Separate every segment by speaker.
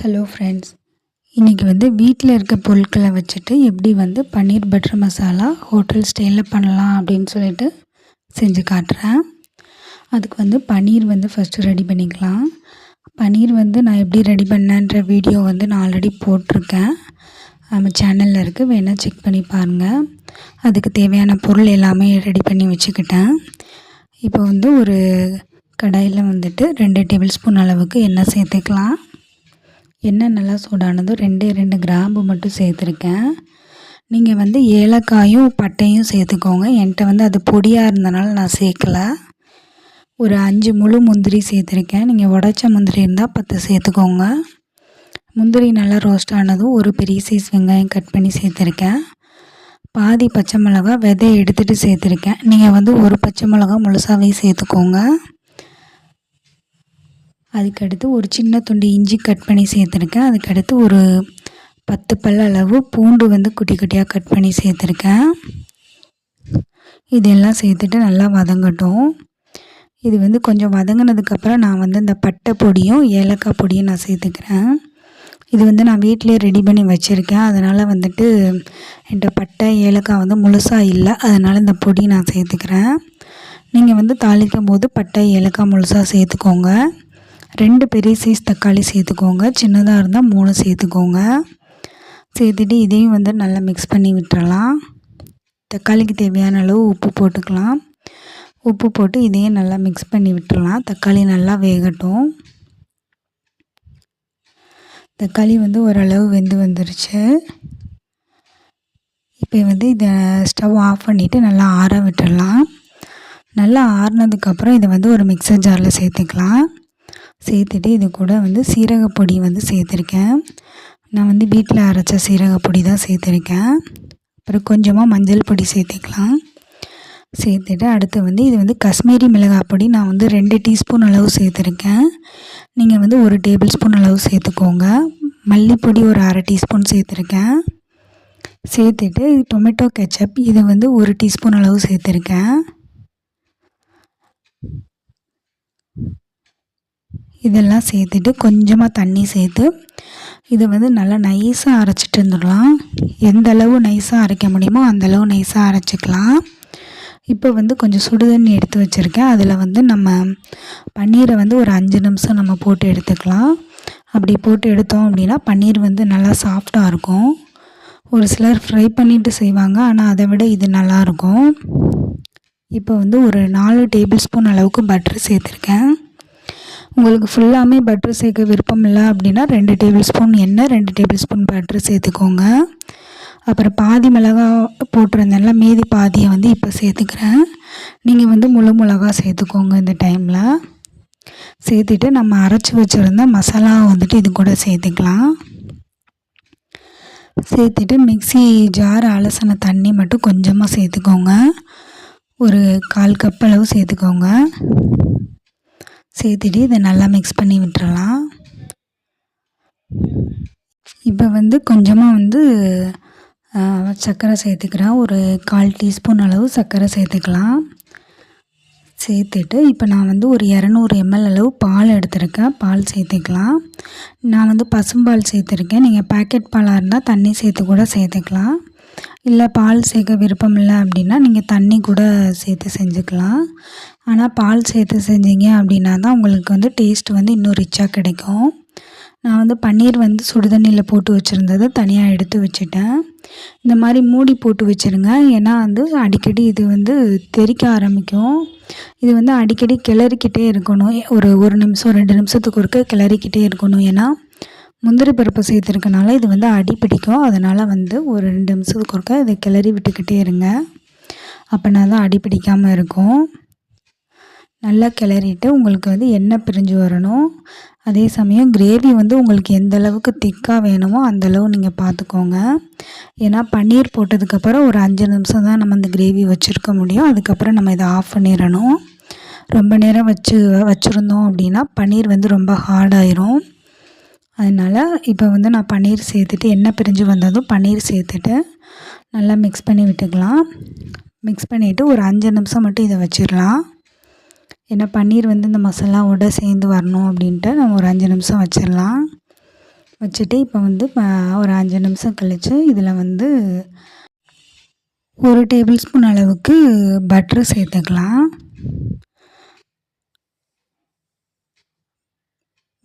Speaker 1: Hello friends இன்றைக்கி வந்து வீட்டில் இருக்க பொருட்களை வச்சுட்டு எப்படி வந்து பன்னீர் பட்டர் மசாலா ஹோட்டல் ஸ்டைலில் பண்ணலாம் அப்படின்னு சொல்லிட்டு செஞ்சு காட்டுறேன். அதுக்கு வந்து பன்னீர் வந்து ஃபஸ்ட்டு ரெடி பண்ணிக்கலாம். பன்னீர் வந்து நான் எப்படி ரெடி பண்ணேன்ற வீடியோ வந்து நான் ஆல்ரெடி போட்டிருக்கேன். நம்ம சேனலில் இருக்குது வேணால் செக் பண்ணி பாருங்கள் அதுக்கு தேவையான பொருள் எல்லாமே ரெடி பண்ணி வச்சுக்கிட்டேன். இப்போ வந்து ஒரு கடாயில் வந்துட்டு ரெண்டு டேபிள் ஸ்பூன் அளவுக்கு எண்ணெய் சேர்த்துக்கலாம். எண்ணெய் நல்லா சூடானதும் ரெண்டே ரெண்டு கிராம்பு மட்டும் சேர்த்துருக்கேன். நீங்கள் வந்து ஏலக்காயும் பட்டையும் சேர்த்துக்கோங்க. என்கிட்ட வந்து அது பொடியாக இருந்தனால நான் சேர்க்கலை. ஒரு அஞ்சு முழு முந்திரி சேர்த்துருக்கேன். நீங்கள் உடச்ச முந்திரி இருந்தால் பத்து சேர்த்துக்கோங்க. முந்திரி நல்லா ரோஸ்ட் ஆனதும் ஒரு பெரிய சைஸ் வெங்காயம் கட் பண்ணி சேர்த்துருக்கேன். பாதி பச்சை மிளகா விதை எடுத்துகிட்டு சேர்த்துருக்கேன். நீங்கள் வந்து ஒரு பச்சை மிளகா முழுசாகவே சேர்த்துக்கோங்க. அதுக்கடுத்து ஒரு சின்ன துண்டு இஞ்சி கட் பண்ணி சேர்த்துருக்கேன். அதுக்கடுத்து ஒரு பத்து பல் அளவு பூண்டு வந்து குட்டி குட்டியாக கட் பண்ணி சேர்த்துருக்கேன். இதெல்லாம் சேர்த்துட்டு நல்லா வதங்கட்டும். இது வந்து கொஞ்சம் வதங்கினதுக்கப்புறம் நான் வந்து இந்த பட்டை பொடியும் ஏலக்காய் பொடியும் நான் சேர்த்துக்கிறேன். இது வந்து நான் வீட்டிலே ரெடி பண்ணி வச்சுருக்கேன். அதனால் வந்துட்டு என்கிட்ட பட்டை ஏலக்காய் வந்து முழுசாக இல்லை. அதனால் இந்த பொடி நான் சேர்த்துக்கிறேன். நீங்கள் வந்து தாளிக்கும் போது பட்டை ஏலக்காய் முழுசாக சேர்த்துக்கோங்க. ரெண்டு பெரிய சைஸ் தக்காளி சேர்த்துக்கோங்க. சின்னதாக இருந்தால் மூணு சேர்த்துக்கோங்க. சேர்த்துட்டு இதையும் வந்து நல்லா மிக்ஸ் பண்ணி விட்டுறலாம். தக்காளிக்கு தேவையான அளவு உப்பு போட்டுக்கலாம். உப்பு போட்டு இதையும் நல்லா மிக்ஸ் பண்ணி விட்டுடலாம் தக்காளி நல்லா வேகட்டும். தக்காளி வந்து ஓரளவு வெந்து வந்துருச்சு. இப்போ வந்து இதை ஸ்டவ் ஆஃப் பண்ணிவிட்டு நல்லா ஆற விட்டுடலாம் நல்லா ஆறினதுக்கப்புறம் இதை வந்து ஒரு மிக்சர் ஜாரில் சேர்த்துக்கலாம். சேர்த்துட்டு இது கூட வந்து சீரகப்பொடி வந்து சேர்த்துருக்கேன். நான் வந்து வீட்டில் அரைச்ச சீரகப்பொடி தான் சேர்த்துருக்கேன். அப்புறம் கொஞ்சமாக மஞ்சள் பொடி சேர்த்துக்கலாம். சேர்த்துட்டு அடுத்து வந்து இது வந்து காஷ்மீரி மிளகாய் பொடி நான் வந்து ரெண்டு டீஸ்பூன் அளவு சேர்த்துருக்கேன். நீங்கள் வந்து ஒரு டேபிள் ஸ்பூன் அளவு சேர்த்துக்கோங்க. மல்லிப்பொடி ஒரு அரை டீஸ்பூன் சேர்த்துருக்கேன். சேர்த்துட்டு டொமேட்டோ கெச்சப் இதை வந்து ஒரு டீஸ்பூன் அளவு சேர்த்துருக்கேன். இதெல்லாம் சேர்த்துட்டு கொஞ்சமாக தண்ணி சேர்த்து இதை வந்து நல்லா நைஸாக அரைச்சிட்டு இருந்துடலாம். எந்த அளவு நைஸாக அரைக்க முடியுமோ அந்தளவு நைஸாக அரைச்சிக்கலாம். இப்போ வந்து கொஞ்சம் சுடு தண்ணி எடுத்து வச்சுருக்கேன். அதில் வந்து நம்ம பன்னீரை வந்து ஒரு அஞ்சு நிமிஷம் நம்ம போட்டு எடுத்துக்கலாம். அப்படி போட்டு எடுத்தோம் அப்படின்னா பன்னீர் வந்து நல்லா சாஃப்டாக இருக்கும். ஒரு சிலர் ஃப்ரை பண்ணிவிட்டு செய்வாங்க. ஆனால் அதை விட இது நல்லாயிருக்கும் இப்போ வந்து ஒரு நாலு டேபிள் ஸ்பூன் அளவுக்கு பட்டர் சேர்த்துருக்கேன். உங்களுக்கு ஃபுல்லாமே பட்ரு சேர்க்க விருப்பம் இல்லை அப்படின்னா ரெண்டு டேபிள் ஸ்பூன் எண்ணெய் ரெண்டு டேபிள் ஸ்பூன் பட்ரு சேர்த்துக்கோங்க. அப்புறம் பாதி மிளகா போட்டிருந்தேன்ல மீதி பாதியை வந்து இப்போ சேர்த்துக்கிறேன். நீங்கள் வந்து முழு மிளகா சேர்த்துக்கோங்க இந்த டைமில் சேர்த்துட்டு நம்ம அரைச்சி வச்சுருந்த மசாலாவை வந்துட்டு இது கூட சேர்த்துக்கலாம். சேர்த்துட்டு மிக்சி ஜார் அலசின தண்ணி மட்டும் கொஞ்சமாக சேர்த்துக்கோங்க. ஒரு கால் கப் அளவு சேர்த்துக்கோங்க. சேர்த்துட்டு இதை நல்லா மிக்ஸ் பண்ணி விட்டுறலாம். இப்போ வந்து கொஞ்சமாக வந்து சர்க்கரை சேர்த்துக்கிறேன். ஒரு கால் டீஸ்பூன் அளவு சர்க்கரை சேர்த்துக்கலாம். சேர்த்துட்டு இப்போ நான் வந்து ஒரு இரநூறு எம்எல் அளவு பால் எடுத்திருக்கேன். பால் சேர்த்துக்கலாம். நான் வந்து பசும்பால் சேர்த்துருக்கேன். நீங்கள் பேக்கெட் பாலாக இருந்தால் தண்ணி சேர்த்து கூட சேர்த்துக்கலாம். இல்லை பால் சேர்க்க விருப்பம் இல்லை அப்படின்னா நீங்கள் தண்ணி கூட சேர்த்து செஞ்சுக்கலாம். ஆனால் பால் சேர்த்து செஞ்சீங்க அப்படின்னா தான் உங்களுக்கு வந்து டேஸ்ட் வந்து இன்னும் ரிச்சாக கிடைக்கும். நான் வந்து பன்னீர் வந்து சுடுதண்ணியில் போட்டு வச்சுருந்ததை தனியாக எடுத்து வச்சுட்டேன். இந்த மாதிரி மூடி போட்டு வச்சுருங்க. ஏன்னா வந்து அடிக்கடி இது வந்து தெறிக்க ஆரம்பிக்கும். இது வந்து அடிக்கடி கிளறிக்கிட்டே இருக்கணும். ஒரு ஒரு நிமிஷம் ரெண்டு நிமிஷத்துக்கு ஒருக்க கிளறிக்கிட்டே இருக்கணும். ஏன்னா முந்திரி பருப்பு சேர்த்துருக்கனால இது வந்து அடி பிடிக்கும். அதனால் வந்து ஒரு ரெண்டு நிமிஷத்துக்கு ஒருக்க இதை கிளறி விட்டுக்கிட்டே இருங்க. அப்படின்னா தான் அடி பிடிக்காமல் இருக்கும். நல்லா கிளறிட்டு உங்களுக்கு வந்து எண்ணெய் பிரிஞ்சு வரணும். அதே சமயம் கிரேவி வந்து உங்களுக்கு எந்த அளவுக்கு திக்காக வேணுமோ அந்தளவு நீங்கள் பார்த்துக்கோங்க ஏன்னா பன்னீர் போட்டதுக்கப்புறம் ஒரு அஞ்சு நிமிஷம் தான் நம்ம இந்த கிரேவி வச்சுருக்க முடியும். அதுக்கப்புறம் நம்ம இதை ஆஃப் பண்ணிடணும். ரொம்ப நேரம் வச்சு வச்சுருந்தோம் அப்படின்னா பன்னீர் வந்து ரொம்ப ஹார்டாயிரும் அதனால் இப்போ வந்து நான் பன்னீர் சேர்த்துட்டு எண்ணெய் பிரிஞ்சு வந்ததும் பன்னீர் சேர்த்துட்டு நல்லா மிக்ஸ் பண்ணி விட்டுக்கலாம். மிக்ஸ் பண்ணிவிட்டு ஒரு அஞ்சு நிமிஷம் மட்டும் இதை வச்சிடலாம். ஏன்னா பன்னீர் வந்து இந்த மசாலாவோட சேர்ந்து வரணும் அப்படின்ட்டு நம்ம ஒரு அஞ்சு நிமிஷம் வச்சிடலாம். வச்சுட்டு இப்போ வந்து ப- ஒரு அஞ்சு நிமிஷம் கழித்து இதில் வந்து ஒரு டேபிள் ஸ்பூன் அளவுக்கு பட்ரு சேர்த்துக்கலாம்.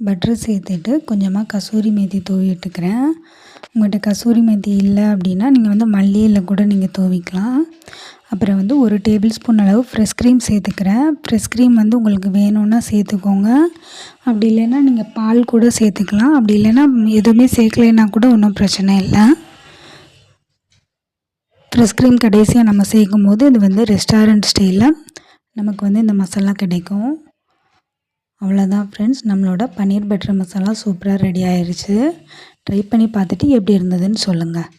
Speaker 1: பட்டர் சேர்த்துட்டு கொஞ்சமாக கசூரி மேத்தி தூவிட்டுக்கிறேன் உங்கள்கிட்ட கசூரி மேத்தி இல்லை அப்படின்னா நீங்கள் வந்து மல்லியில் கூட நீங்கள் தூவிக்கலாம். அப்புறம் வந்து ஒரு டேபிள் ஸ்பூன் அளவு ஃப்ரெஷ் க்ரீம் சேர்த்துக்கிறேன். ஃப்ரெஷ் க்ரீம் வந்து உங்களுக்கு வேணும்னா சேர்த்துக்கோங்க. அப்படி இல்லைன்னா நீங்கள் பால் கூட சேர்த்துக்கலாம். அப்படி இல்லைன்னா எதுவுமே சேர்க்கலைன்னா கூட ஒன்றும் பிரச்சனை இல்லை. ஃப்ரெஷ் க்ரீம் கடைசியாக நம்ம சேர்க்கும் போது இது வந்து ரெஸ்டாரண்ட் ஸ்டைலில் நமக்கு வந்து இந்த மசாலா கிடைக்கும். அவ்வளோதான் ஃப்ரெண்ட்ஸ் நம்மளோட பன்னீர் பட்டர் மசாலா சூப்பராக ரெடி ஆயிடுச்சு ட்ரை பண்ணி பார்த்துட்டு எப்படி இருந்ததுன்னு சொல்லுங்கள்